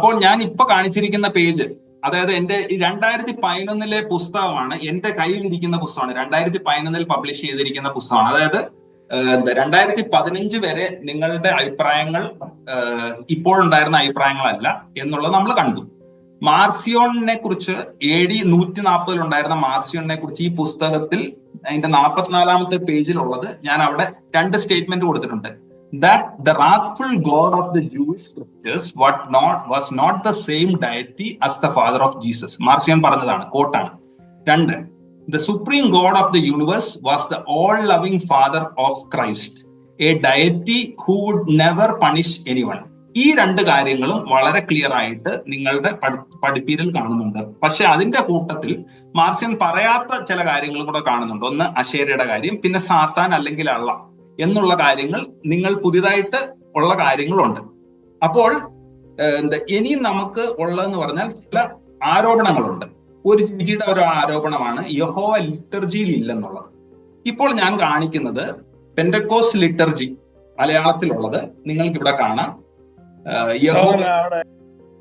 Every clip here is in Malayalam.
അപ്പോൾ ഞാൻ ഇപ്പൊ കാണിച്ചിരിക്കുന്ന പേജ് അതായത് എന്റെ രണ്ടായിരത്തി പതിനൊന്നിലെ പുസ്തകമാണ് എന്റെ കയ്യിലിരിക്കുന്ന പുസ്തകമാണ്. രണ്ടായിരത്തി പതിനൊന്നിൽ പബ്ലിഷ് ചെയ്തിരിക്കുന്ന പുസ്തകമാണ്. അതായത് രണ്ടായിരത്തി പതിനഞ്ച് വരെ നിങ്ങളുടെ അഭിപ്രായങ്ങൾ ഇപ്പോഴുണ്ടായിരുന്ന അഭിപ്രായങ്ങളല്ല എന്നുള്ളത് നമ്മൾ കണ്ടു. മാർസിയോണിനെ കുറിച്ച് എ ഡി നൂറ്റി നാൽപ്പതിൽ ഉണ്ടായിരുന്ന മാർസിയോണിനെ കുറിച്ച് ഈ പുസ്തകത്തിൽ അതിന്റെ നാൽപ്പത്തിനാലാമത്തെ പേജിലുള്ളത് ഞാൻ അവിടെ രണ്ട് സ്റ്റേറ്റ്മെന്റ് കൊടുത്തിട്ടുണ്ട്. That the wrathful God of the Jewish scriptures what not was not the same deity as the father of Jesus. Marcion പറഞ്ഞതാണ് കോട്ടാണ് രണ്ട് the supreme God of the universe was the all-loving father of Christ, a deity who would never punish anyone. ഈ രണ്ട് കാര്യങ്ങളും വളരെ ക്ലിയർ ആയിട്ട് നിങ്ങളുടെ പഠി- പഠിപ്പീരിൽ കാണുന്നുണ്ട് പക്ഷെ അതിന്റെ കൂട്ടത്തിൽ മാർസിയൻ പറയാത്ത ചില കാര്യങ്ങളും കൂടെ കാണുന്നുണ്ട് ഒന്ന് അശേരയുടെ കാര്യം പിന്നെ സാത്താൻ അല്ലെങ്കിൽ അള്ള എന്നുള്ള കാര്യങ്ങൾ നിങ്ങൾ പുതിയതായിട്ട് ഉള്ള കാര്യങ്ങളുണ്ട്. അപ്പോൾ എന്താ ഇനി നമുക്ക് ഉള്ളതെന്ന് പറഞ്ഞാൽ ചില ആരോപണങ്ങളുണ്ട്. ഒരു ചേച്ചിയുടെ ഒരു ആരോപണമാണ് യഹോവ ലിറ്റർജിയിൽ ഇല്ലെന്നുള്ളത്. ഇപ്പോൾ ഞാൻ കാണിക്കുന്നത് പെൻഡക്കോസ്റ്റ് ലിറ്റർജി മലയാളത്തിലുള്ളത്. നിങ്ങൾക്ക് ഇവിടെ കാണാം യഹോ.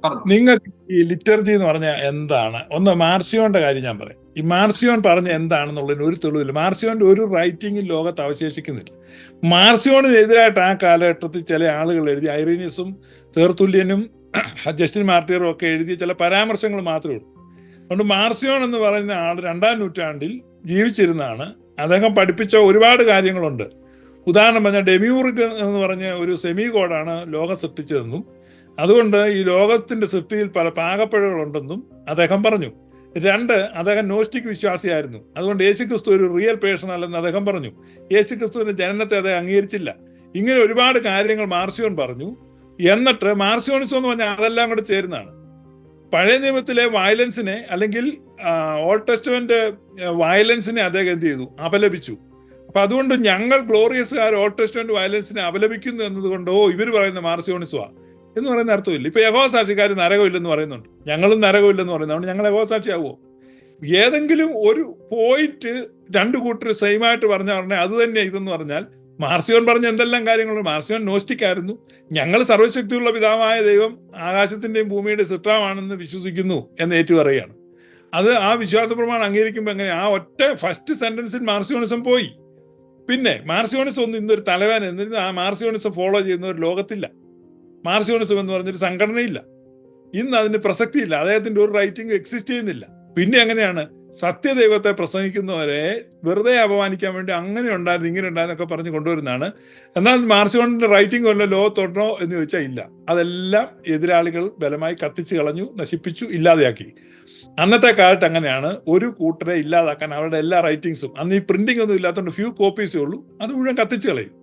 നിങ്ങൾക്ക് ഈ ലിറ്റർജി എന്ന് പറഞ്ഞ എന്താണ്? ഒന്ന് മാർസിയോന്റെ കാര്യം ഞാൻ പറയാം. ഈ മാർസിയോൻ പറഞ്ഞ എന്താണെന്നുള്ളതിന് ഒരു തെളിവില്ല. മാർസിയോന്റെ ഒരു റൈറ്റിംഗും ലോകത്ത് അവശേഷിക്കുന്നില്ല. മാർസിയോണിനെതിരായിട്ട് ആ കാലഘട്ടത്തിൽ ചില ആളുകൾ എഴുതി ഐറീനിയസും തീർത്തുല്യനും ജസ്റ്റിൻ മാർട്ടിയറും ഒക്കെ എഴുതിയ ചില പരാമർശങ്ങൾ മാത്രമേ ഉള്ളൂ. അതുകൊണ്ട് മാർസിയോൺ എന്ന് പറയുന്ന ആൾ രണ്ടാം നൂറ്റാണ്ടിൽ ജീവിച്ചിരുന്നാണ് അദ്ദേഹം പഠിപ്പിച്ച ഒരുപാട് കാര്യങ്ങളുണ്ട്. ഉദാഹരണം പറഞ്ഞാൽ ഡെമിയൂർഗ് എന്ന് പറഞ്ഞ ഒരു സെമി കോഡാണ് ലോകം സൃഷ്ടിച്ചതെന്നും അതുകൊണ്ട് ഈ ലോകത്തിന്റെ സൃഷ്ടിയിൽ പല പാകപ്പിഴകളുണ്ടെന്നും അദ്ദേഹം പറഞ്ഞു. രണ്ട് അദ്ദേഹം നോസ്റ്റിക് വിശ്വാസിയായിരുന്നു. അതുകൊണ്ട് യേശുക്രിസ്തു ഒരു റിയൽ പേഴ്സൺ അല്ലെന്ന് അദ്ദേഹം പറഞ്ഞു. യേശുക്രിസ്തുവിന്റെ ജനനത്തെ അദ്ദേഹം അംഗീകരിച്ചില്ല. ഇങ്ങനെ ഒരുപാട് കാര്യങ്ങൾ മാർസിയോൺ പറഞ്ഞു. എന്നിട്ട് മാർസിയോണിസം എന്ന് പറഞ്ഞാൽ അതെല്ലാം കൂടെ ചേരുന്നതാണ്. പഴയ നിയമത്തിലെ വയലൻസിനെ അല്ലെങ്കിൽ ഓൾഡ് ടെസ്റ്റ്മെന്റ് വയലൻസിനെ അദ്ദേഹം എന്ത് ചെയ്തു? അപലപിച്ചു. അപ്പൊ അതുകൊണ്ട് ഞങ്ങൾ ഗ്ലോറിയസുകാർ ഓൾഡ് ടെസ്റ്റ്മെന്റ് വയലൻസിനെ അപലപിക്കുന്നു എന്നതുകൊണ്ട് ഓ ഇവർ പറയുന്ന മാർസിയോണിസുവാ എന്ന് പറയുന്ന അർത്ഥമില്ല. ഇപ്പൊ യഹോ സാക്ഷിക്കാർ നരകമില്ലെന്ന് പറയുന്നുണ്ട്. ഞങ്ങളും നരകമില്ലെന്ന് പറയുന്നതുകൊണ്ട് ഞങ്ങൾ യഹോ സാക്ഷിയാകുമോ ഏതെങ്കിലും ഒരു പോയിന്റ് രണ്ടു കൂട്ടർ സെയിം ആയിട്ട് പറഞ്ഞ പറഞ്ഞാൽ അത് തന്നെ ഇതെന്ന് പറഞ്ഞാൽ മാർസിയോൻ പറഞ്ഞ എന്തെല്ലാം കാര്യങ്ങളുണ്ട്? മാർസിയോൻ നോസ്റ്റിക് ആയിരുന്നു. ഞങ്ങൾ സർവശക്തിയുള്ള പിതാവായ ദൈവം ആകാശത്തിന്റെയും ഭൂമിയുടെയും സിട്ടാമാണെന്ന് വിശ്വസിക്കുന്നു എന്ന് ഏറ്റു പറയുകയാണ് അത് ആ വിശ്വാസ പ്രമാണം അംഗീകരിക്കുമ്പോൾ എങ്ങനെ? ആ ഒറ്റ ഫസ്റ്റ് സെന്റൻസിൽ മാർസിയോണിസം പോയി. പിന്നെ മാർസിയോണിസം ഒന്നും ഇന്നൊരു തലവേന എന്നിരുന്നു ആ മാർസിയോണിസം ഫോളോ ചെയ്യുന്ന ഒരു ലോകത്തില്ല. മാർസിയോണിസം എന്ന് പറഞ്ഞൊരു സംഘടനയില്ല. ഇന്ന് അതിന് പ്രസക്തിയില്ല. അദ്ദേഹത്തിന്റെ ഒരു റൈറ്റിംഗ് എക്സിസ്റ്റ് ചെയ്യുന്നില്ല. പിന്നെ എങ്ങനെയാണ്? സത്യദൈവത്തെ പ്രസംഗിക്കുന്നവരെ വെറുതെ അപമാനിക്കാൻ വേണ്ടി അങ്ങനെ ഉണ്ടായിരുന്നു ഇങ്ങനെ ഉണ്ടായിരുന്നൊക്കെ പറഞ്ഞ് കൊണ്ടുവരുന്നതാണ്. എന്നാൽ മാർസിയോണിന്റെ റൈറ്റിംഗ് വല്ല ലോകത്തൊടണോ എന്ന് ചോദിച്ചാൽ ഇല്ല. അതെല്ലാം എതിരാളികൾ ബലമായി കത്തിച്ചു കളഞ്ഞു നശിപ്പിച്ചു ഇല്ലാതെയാക്കി. അന്നത്തെ കാലത്ത് അങ്ങനെയാണ്. ഒരു കൂട്ടരെ ഇല്ലാതാക്കാൻ അവരുടെ എല്ലാ റൈറ്റിങ്സും അന്ന് ഈ പ്രിന്റിംഗ് ഒന്നും ഇല്ലാത്തതുകൊണ്ട് ഫ്യൂ കോപ്പീസേ ഉള്ളൂ. അത് മുഴുവൻ കത്തിച്ചു കളയും.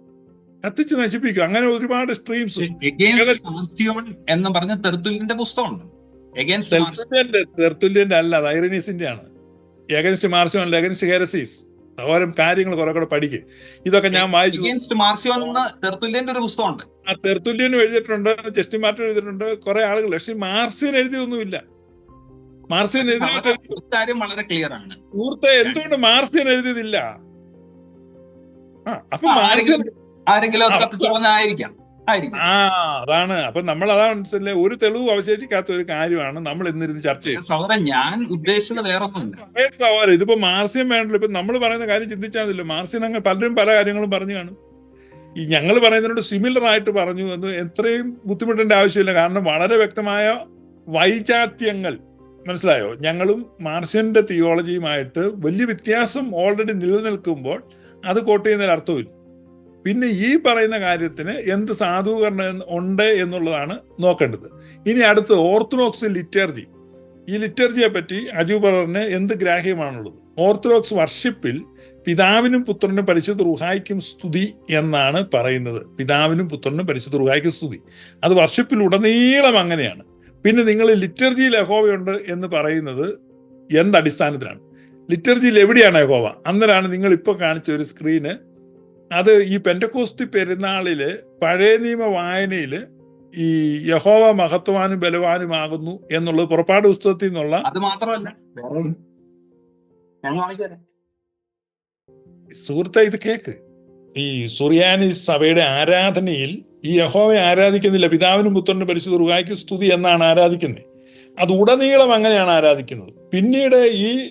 കത്തിച്ച് നശിപ്പിക്കും. അങ്ങനെ ഒരുപാട് സ്ട്രീംസ് എന്ന് പറഞ്ഞ തെർത്തുല്യന്റെ പുസ്തകമുണ്ട്. തെർത്തുല്യന്റെ അല്ല അത് ഐറനീസിന്റെ ആണ് എഗൻസ്റ്റ് മാർസിയോൺ എഗൻസ്റ്റ് ഹെരസീസ് ഓരോ കാര്യങ്ങൾ കുറെ കൂടെ പഠിക്കും. ഇതൊക്കെ ഞാൻ വായിച്ചു. മാർസിയോൺ എന്ന് തെർത്തുല്യന്റെ ഒരു പുസ്തകമുണ്ട്. ആ തെർത്തുല്യനും എഴുതിയിട്ടുണ്ട് ജസ്റ്റിൻ മാർട്ടിൻ എഴുതിയിട്ടുണ്ട് കുറെ ആളുകൾ. പക്ഷെ മാർസിയൻ എഴുതിയതൊന്നുമില്ല. മാർസിയൻ എഴുതിയ കാര്യം വളരെ ക്ലിയർ ആണ്. സുഹൃത്തെ എന്തുകൊണ്ട് മാർസിയൻ എഴുതിയതില്ല? ആ അപ്പൊ മാർസിയൻ ആരെങ്കിലും അത് കത്തിച്ചു ആ അതാണ്. അപ്പൊ നമ്മൾ അതാണ് മനസ്സിലെ ഒരു തെളിവ് അവശേഷിക്കാത്ത ഒരു കാര്യമാണ് നമ്മൾ ഇന്നിരുന്ന് ചർച്ച ചെയ്യുന്നത്. സഹോദരൻ ഞാൻ ഉദ്ദേശിച്ചത് വേറെ സഹോദരൻ ഇതിപ്പോ മാർസ്യം വേണ്ടല്ലോ. ഇപ്പൊ നമ്മൾ പറയുന്ന കാര്യം ചിന്തിച്ചാൽ മാർസ്യം അങ്ങ് പലരും പല കാര്യങ്ങളും പറഞ്ഞു കാണും. ഈ ഞങ്ങൾ പറയുന്നതിനോട് സിമിലർ ആയിട്ട് പറഞ്ഞു എന്ന് എത്രയും ബുദ്ധിമുട്ടേണ്ട ആവശ്യമില്ല. കാരണം വളരെ വ്യക്തമായ വൈചാത്യങ്ങൾ മനസ്സിലായോ? ഞങ്ങളും മാർഷ്യന്റെ തിയോളജിയുമായിട്ട് വലിയ വ്യത്യാസം ഓൾറെഡി നിലനിൽക്കുമ്പോൾ അത് കോട്ട് ചെയ്യുന്നതിൽ അർത്ഥമില്ല. പിന്നെ ഈ പറയുന്ന കാര്യത്തിന് എന്ത് സാധൂകരണം ഉണ്ട് എന്നുള്ളതാണ് നോക്കേണ്ടത്. ഇനി അടുത്ത് ഓർത്തഡോക്സ് ലിറ്റർജി ഈ ലിറ്റർജിയെ പറ്റി അജു എന്ത് ഗ്രാഹ്യമാണുള്ളത്? ഓർത്തഡോക്സ് വർഷിപ്പിൽ പിതാവിനും പുത്രനും പരിശുദ്ധ റുഹായിക്കും സ്തുതി എന്നാണ് പറയുന്നത്. പിതാവിനും പുത്രനും പരിശുദ്ധ റുഹായിക്കും സ്തുതി. അത് വർഷിപ്പിൽ ഉടനീളം അങ്ങനെയാണ്. പിന്നെ നിങ്ങൾ ലിറ്റർജിയിൽ യഹോവയുണ്ട് എന്ന് പറയുന്നത് എന്ത് അടിസ്ഥാനത്തിലാണ്? ലിറ്റർജിയിൽ എവിടെയാണ് യഹോവ? അന്നേരമാണ് നിങ്ങൾ ഇപ്പോൾ കാണിച്ച ഒരു സ്ക്രീന് അത് ഈ പെന്റക്കോസ്തി പെരുന്നാളിൽ പഴയ നിയമ വായനയിൽ ഈ യഹോവ മഹത്വാനും ബലവാനുമാകുന്നു എന്നുള്ളത് പുറപ്പാട് പുസ്തകത്തിൽ നിന്നുള്ള അത് മാത്രമല്ല സുഹൃത്തെ ഇത് കേക്ക്. ഈ സുറിയാനി സഭയുടെ ആരാധനയിൽ ഈ യഹോവയെ ആരാധിക്കുന്നില്ല. പിതാവിനും പുത്രനും പരിശുദ്ധ റുഹായ്ക്ക് സ്തുതി എന്നാണ് ആരാധിക്കുന്നത്. അത് ഉടനീളം അങ്ങനെയാണ് ആരാധിക്കുന്നത്. പിന്നീട് ഈ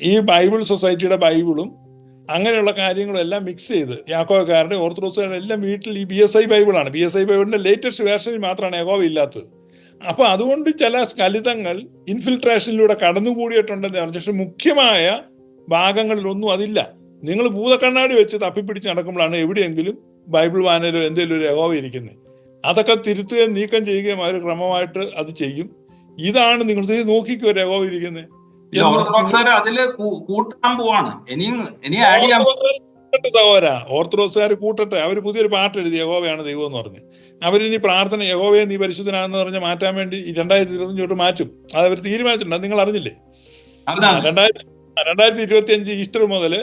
ഈ ബൈബിൾ സൊസൈറ്റിയുടെ ബൈബിളും അങ്ങനെയുള്ള കാര്യങ്ങളെല്ലാം മിക്സ് ചെയ്ത് യാക്കോക്കാരുടെ ഓർത്തഡോക്സുകാരുടെ എല്ലാം വീട്ടിൽ ഈ ബി എസ് ഐ ബൈബിളാണ് ബി എസ് ഐ ബൈബിളിന്റെ ലേറ്റസ്റ്റ് വേർഷനിൽ മാത്രമാണ് യഹോവ ഇല്ലാത്തത്. അപ്പൊ അതുകൊണ്ട് ചില സ്കലിതങ്ങൾ ഇൻഫിൽട്രേഷനിലൂടെ കടന്നുകൂടിയിട്ടുണ്ടെന്ന് പറഞ്ഞു. പക്ഷെ മുഖ്യമായ ഭാഗങ്ങളിലൊന്നും അതില്ല. നിങ്ങൾ ഭൂതക്കണ്ണാടി വെച്ച് തപ്പിപ്പിടിച്ച് നടക്കുമ്പോഴാണ് എവിടെയെങ്കിലും ബൈബിൾ വാനലോ എന്തെങ്കിലും ഒരു യഹോവ ഇരിക്കുന്നത്. അതൊക്കെ തിരുത്തുകയും നീക്കം ചെയ്യുകയും അവർ ക്രമമായിട്ട് അത് ചെയ്യും. ഇതാണ് നിങ്ങൾ നോക്കിക്കോ ഒരു യഹോവ ഇരിക്കുന്നത്. ഈ ഓർത്തഡോക്സുകാർ അതിൽ കൂട്ടാൻ പോവാണ്. ഇനിയും ഇനി ആഡ് ചെയ്യാൻ കൂട്ടട്ടെ സഹോദര. ഓർത്തഡോക്സുകാർ കൂട്ടട്ടെ. അവർ പുതിയൊരു പാട്ട് എഴുതി യഹോവയാണ് ദൈവം എന്ന് പറഞ്ഞ്. അവരിനി പ്രാർത്ഥന യഹോവയെ നീ പരിശുദ്ധനാണെന്ന് പറഞ്ഞ് മാറ്റാൻ വേണ്ടി രണ്ടായിരത്തി ഇരുപത്തഞ്ച് തൊട്ട് മാറ്റും. അത് അവർ തീരുമാനിച്ചിട്ടുണ്ട്. നിങ്ങൾ അറിഞ്ഞില്ലേ? രണ്ടായിരത്തി രണ്ടായിരത്തി ഇരുപത്തി അഞ്ച് ഈസ്റ്റർ മുതൽ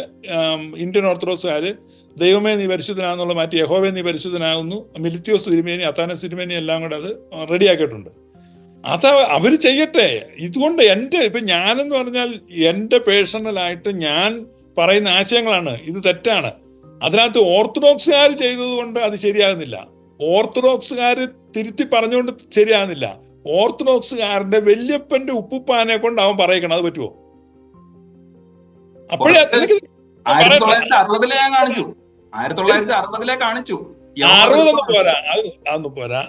ഇന്ത്യൻ ഓർത്തഡോക്സുകാര് ദൈവമേ നീ പരിശുദ്ധനാന്നുള്ള മാറ്റി യഹോവേ നീ പരിശുദ്ധനാകുന്നു. മിലിത്യോസ് തിരുമേനി അത്താന തിരുമേനി എല്ലാം കൂടെ അത് റെഡിയാക്കിയിട്ടുണ്ട് അത് അവർ ചെയ്യട്ടെ. ഇതുകൊണ്ട് എന്റെ ഇപ്പൊ ഞാനെന്ന് പറഞ്ഞാൽ എന്റെ പേഴ്സണലായിട്ട് ഞാൻ പറയുന്ന ആശയങ്ങളാണ്. ഇത് തെറ്റാണ്. അതിനകത്ത് ഓർത്തഡോക്സുകാർ ചെയ്തത് കൊണ്ട് അത് ശരിയാകുന്നില്ല. ഓർത്തഡോക്സുകാർ തിരുത്തി പറഞ്ഞുകൊണ്ട് ശരിയാകുന്നില്ല. ഓർത്തഡോക്സുകാരന്റെ വല്യപ്പന്റെ ഉപ്പുപ്പാനെ കൊണ്ട് അവൻ പറയിക്കണം. അത് പറ്റുമോ അപ്പോഴേ ആയിരത്തി തൊള്ളായിരത്തി അറുപതിലെ ഞാൻ കാണിച്ചു. ആയിരത്തി തൊള്ളായിരത്തി അറുപതിലെ കാണിച്ചു. അറുപതൊന്നും പോരാ. അത് അതൊന്നും പോരാ.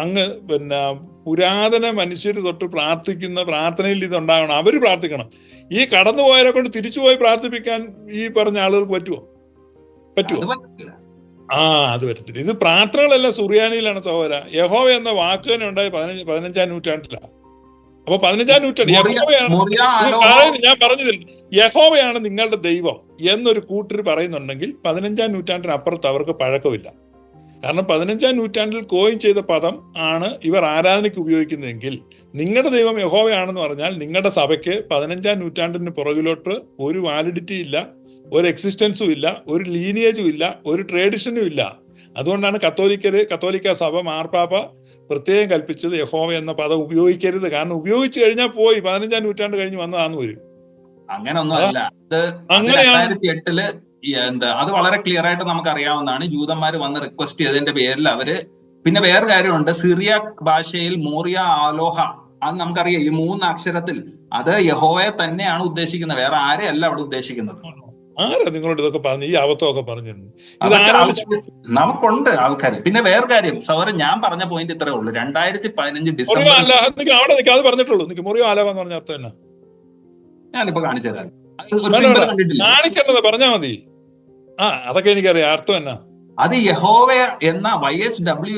അങ്ങ് പിന്നെ പുരാതന മനുഷ്യർ തൊട്ട് പ്രാർത്ഥിക്കുന്ന പ്രാർത്ഥനയിൽ ഇതുണ്ടാകണം അവർ പ്രാർത്ഥിക്കണം. ഈ കടന്നുപോയവരെ കൊണ്ട് തിരിച്ചുപോയി പ്രാർത്ഥിപ്പിക്കാൻ ഈ പറഞ്ഞ ആളുകൾക്ക് പറ്റുമോ പറ്റുമോ ആ അത് പറ്റത്തില്ല. ഇത് പ്രാർത്ഥനകളല്ല സുറിയാനിയിലാണ് സഹോദര. യഹോവ എന്ന വാക്ക് തന്നെ ഉണ്ടായി പതിനഞ്ച് പതിനഞ്ചാം നൂറ്റാണ്ടിലാണ്. അപ്പൊ പതിനഞ്ചാം നൂറ്റാണ്ട് യഹോവയാണ് ഞാൻ പറഞ്ഞതിൽ യഹോവയാണ് നിങ്ങളുടെ ദൈവം എന്നൊരു കൂട്ടർ പറയുന്നുണ്ടെങ്കിൽ പതിനഞ്ചാം നൂറ്റാണ്ടിന് അപ്പുറത്ത് അവർക്ക് പഴക്കമില്ല. കാരണം പതിനഞ്ചാം നൂറ്റാണ്ടിൽ കോയിൻ ചെയ്ത പദം ആണ് ഇവർ ആരാധനയ്ക്ക് ഉപയോഗിക്കുന്നതെങ്കിൽ നിങ്ങളുടെ ദൈവം യഹോവയാണെന്ന് പറഞ്ഞാൽ നിങ്ങളുടെ സഭയ്ക്ക് പതിനഞ്ചാം നൂറ്റാണ്ടിന് പുറകിലോട്ട് ഒരു വാലിഡിറ്റി ഇല്ല ഒരു എക്സിസ്റ്റൻസും ഇല്ല ഒരു ലീനിയേജും ഇല്ല ഒരു ട്രേഡിഷനും ഇല്ല. അതുകൊണ്ടാണ് കത്തോലിക്കര് കത്തോലിക്ക സഭ മാർപ്പാപ്പ പ്രത്യേകം കൽപ്പിച്ചത് യഹോവ എന്ന പദം ഉപയോഗിക്കരുത്. കാരണം ഉപയോഗിച്ചു കഴിഞ്ഞാൽ പോയി പതിനഞ്ചാം നൂറ്റാണ്ട് കഴിഞ്ഞ് വന്നതാന്ന് വരും. അങ്ങനെയൊന്നും അല്ല. അങ്ങനെയാണ് എന്താ അത് വളരെ ക്ലിയർ ആയിട്ട് നമുക്ക് അറിയാവുന്നതാണ് ജൂതന്മാർ വന്ന് റിക്വസ്റ്റ് ചെയ്തതിന്റെ പേരിൽ അവർ പിന്നെ വേറെ കാര്യമുണ്ട്. സിറിയ ഭാഷയിൽ മോറിയ ആലോഹ അത് നമുക്കറിയാം. ഈ മൂന്ന് അക്ഷരത്തിൽ അത് യഹോയെ തന്നെയാണ് ഉദ്ദേശിക്കുന്നത്. വേറെ ആരെയല്ല അവിടെ ഉദ്ദേശിക്കുന്നത്. ആരാ നിങ്ങളോട് ഇതൊക്കെ പറഞ്ഞു ഈ അബദ്ധമൊക്കെ പറഞ്ഞു? നമുക്കുണ്ട് ആൾക്കാർ പിന്നെ വേറെ കാര്യം സൗരൻ ഞാൻ പറഞ്ഞ പോയിന്റ് ഇത്രേ ഉള്ളൂ. രണ്ടായിരത്തി പതിനഞ്ച് ഡിസംബർ അവിടെ പറഞ്ഞിട്ടുള്ളൂ. മുറിയോ എന്ന് പറഞ്ഞ അർത്ഥം ഞാനിപ്പോ കാണിച്ചു തരാം. കാണിക്കേണ്ടത് പറഞ്ഞാ മതി. ആ അതൊക്കെ എനിക്കറിയാം. അർത്ഥം എന്നാ? അത് യഹോവ എന്ന വൈ എസ് ഡബ്ല്യു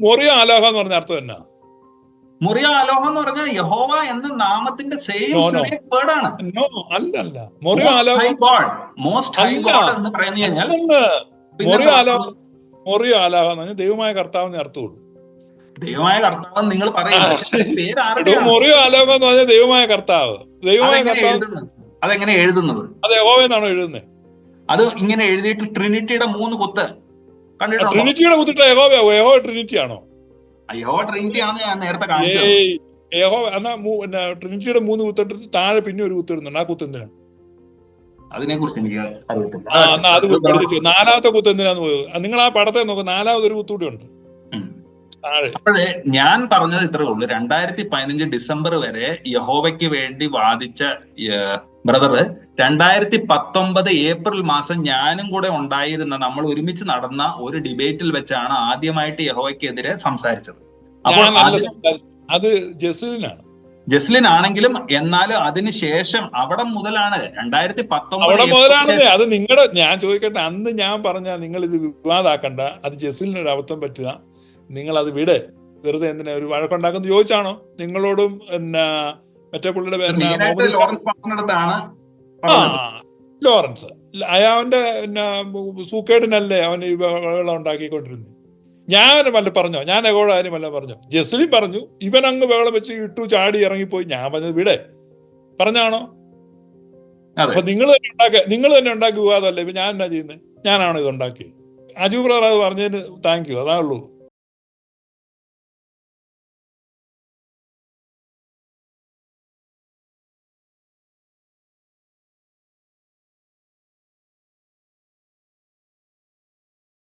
മുറിയോ എന്ന് പറഞ്ഞ അർത്ഥം എന്നാ? മുറിയ ആലോഹ എന്ന് പറഞ്ഞാൽ യഹോവ എന്ന നാമത്തിന്റെ സെയിം. സിറിയൻ വേർഡ് ആണ്. നോ അല്ല അല്ല മുറിയോ ഗോഡ് മോസ്റ്റ് ഹൈ. ഗോഡ് എന്ന് പറഞ്ഞു കഴിഞ്ഞാൽ അല്ലല്ല. മുറിയോ ആലോക മുറിയോ ആലോക എന്ന് പറഞ്ഞാൽ ദൈവമായ കർത്താവ് അർത്ഥമുള്ളൂ ദൈവമായ കർത്താവ് നിങ്ങൾ പറയുന്നത് മുറിയോ എന്ന് പറഞ്ഞാൽ ദൈവമായ കർത്താവ്. ദൈവമായ കർത്താവ് അതെങ്ങനെ എഴുതുന്നത്? അത് യഹോവയെന്നാണോ എഴുതുന്നത് അത് ഇങ്ങനെ എഴുതിയിട്ട് ട്രിനിറ്റിയുടെ മൂന്ന് കുത്ത്. കണ്ടിട്ടുണ്ടോ? ട്രിനിറ്റിയുടെ കുത്തിട്ട് യഹോവ യഹോവ ട്രിനിറ്റി ആണോ? യഹോവ ട്രിനിറ്റി ആണെന്ന് ഞാൻ നേരത്തെ കാണിച്ചത്. യഹോവ എന്നാ ട്രിനിറ്റിയുടെ മൂന്ന് കുത്തിട്ട് താഴെ പിന്നെ ഒരു കുത്തിടുന്നുണ്ട്. ആ കുത്തെന്തിനാ അതിനെ കുറിച്ച് എനിക്ക് അറിയത്തില്ല. നാലാമത്തെ കുത്ത് എന്തിനാന്ന് നിങ്ങൾ ആ പടത്തെ നോക്ക്. നാലാമത് ഒരു കുത്തുകൂടി ഉണ്ട്. അപ്പോഴേ ഞാൻ പറഞ്ഞത് ഇത്രേ ഉള്ളൂ. രണ്ടായിരത്തി പതിനഞ്ച് ഡിസംബർ വരെ യഹോവയ്ക്ക് വേണ്ടി വാദിച്ച ബ്രദർ രണ്ടായിരത്തി പത്തൊമ്പത് ഏപ്രിൽ മാസം ഞാനും കൂടെ ഉണ്ടായിരുന്ന നമ്മൾ ഒരുമിച്ച് നടന്ന ഒരു ഡിബേറ്റിൽ വെച്ചാണ് ആദ്യമായിട്ട് യഹോയ്ക്കെതിരെ സംസാരിച്ചത്. അപ്പോൾ അത് ജസ്ലിനാണ്. ജസ്ലിൻ ആണെങ്കിലും എന്നാലും അതിനുശേഷം അവിടെ മുതലാണ് രണ്ടായിരത്തി പത്തൊമ്പത് അത് നിങ്ങളുടെ ഞാൻ ചോദിക്കട്ടെ അന്ന് ഞാൻ പറഞ്ഞ നിങ്ങൾ ഇത് വിവാദാക്കണ്ട അത് ജസ്ലിന് ഒരു അബദ്ധം പറ്റുക നിങ്ങൾ അത് വിട്. വെറുതെ എന്തിനാ ഒരു വഴക്കുണ്ടാക്കുന്ന ചോദിച്ചാണോ? നിങ്ങളോടും പിന്നെ മറ്റേ പുള്ളിയുടെ പേര് ലോറൻസ് ലോറൻസ്. അയാവന്റെ പിന്നെ സൂക്കേടിനല്ലേ അവൻ ഈ വെള്ളം ഉണ്ടാക്കിക്കൊണ്ടിരുന്നത് ഞാൻ വല്ല പറഞ്ഞോ? ഞാൻ എഗോടെ ആരും വല്ല പറഞ്ഞോ? ജസ്ലി പറഞ്ഞു ഇവൻ അങ്ങ് വെള്ളം വെച്ച് ഇട്ടു ചാടി ഇറങ്ങിപ്പോയി. ഞാൻ പറഞ്ഞത് വിടെ. പറഞ്ഞാണോ? അപ്പൊ നിങ്ങൾ തന്നെ ഉണ്ടാക്കുക നിങ്ങൾ തന്നെ ഉണ്ടാക്കി പോകാതല്ലേ ഇപ്പൊ ഞാൻ എന്നാ ചെയ്യുന്നത് ഞാനാണോ ഇത് ഉണ്ടാക്കിയത്. അജു ബ്രദർ അത് പറഞ്ഞതിന് താങ്ക് യു അതാ ഉള്ളൂ.